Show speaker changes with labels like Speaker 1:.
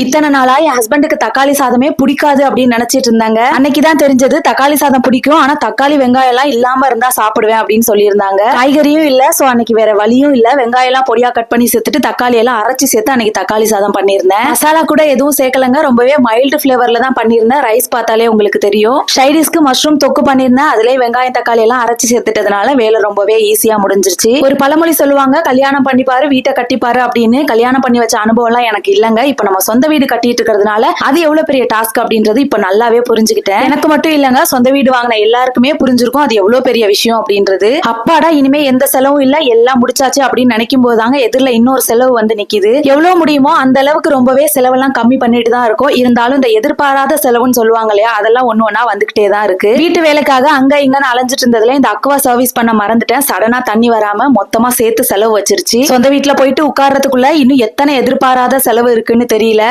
Speaker 1: இத்தனை நாளா என் ஹஸ்பண்டுக்கு தக்காளி சாதமே பிடிக்காது அப்படின்னு நினைச்சிட்டு இருந்தாங்க. அன்னைக்கு தான் தெரிஞ்சது தக்காளி சாதம் பிடிக்கும் ஆனா தக்காளி வெங்காயம் எல்லாம் இல்லாம இருந்தா சாப்பிடுவேன் அப்படின்னு சொல்லியிருந்தாங்க. காய்கறியும் இல்ல சோ அன்னைக்கு வேற வழியும் இல்ல. வெங்காயம் எல்லாம் பொடியா கட் பண்ணி சேர்த்துட்டு தக்காளி எல்லாம் அரைச்சு சேர்த்து அன்னைக்கு தக்காளி சாதம் பண்ணியிருந்தேன். மசாலா கூட எதுவும் சேர்க்கலங்க. ரொம்பவே மைல்டு ஃபிளேவர்ல தான் பண்ணியிருந்தேன். ரைஸ் பார்த்தாலே உங்களுக்கு தெரியும். ஷைடிஸ்க்கு மஷ்ரூம் தொக்கு பண்ணியிருந்தேன். அதுலயே வெங்காயம் தக்காளி எல்லாம் அரைச்சு சேர்த்துட்டதுனால வேலை ரொம்பவே ஈஸியா முடிஞ்சிருச்சு. ஒரு பழமொழி சொல்லுவாங்க கல்யாணம் பண்ணிப்பாரு வீட்டை கட்டிப்பாரு அப்படின்னு. கல்யாணம் பண்ணி வச்ச அனுபவம் எல்லாம் எனக்கு இல்லங்க. இப்ப நம்ம சொந்த சொந்த வீடு கட்டிட்டு இருக்கிறதுனால அது எவ்வளவு பெரிய டாஸ்க் அப்படின்றது இப்ப நல்லாவே புரிஞ்சுக்கிட்டேன். எனக்கு மட்டும் இல்லங்க சொந்த வீடு வாங்கின எல்லாருக்குமே புரிஞ்சிருக்கும் அது எவ்வளவு பெரிய விஷயம் அப்படின்றது. அப்பாடா இனிமே எந்த செலவும் இல்ல எல்லாம் முடிச்சாச்சு அப்படின்னு நினைக்கும் போதுதாங்க எதிரில இன்னொரு செலவு வந்து நிக்குது. எவ்வளவு முடியுமோ அந்த அளவுக்கு ரொம்பவே செலவெல்லாம் கம்மி பண்ணிட்டு தான் இருக்கும். இருந்தாலும் இந்த எதிர்பாராத செலவுன்னு சொல்லுவாங்க இல்லையா அதெல்லாம் ஒண்ணு ஒன்னா வந்துகிட்டே தான் இருக்கு. வீட்டு வேலைக்காக அங்க இங்கன்னு அலைஞ்சிட்டு இருந்ததுல இந்த அக்வா சர்வீஸ் பண்ண மறந்துட்டேன். சடனா தண்ணி வராம மொத்தமா சேர்த்து செலவு வச்சிருச்சு. சொந்த வீட்டுல போயிட்டு உட்கார்றதுக்குள்ள இன்னும் எத்தனை எதிர்பாராத செலவு இருக்குன்னு தெரியல.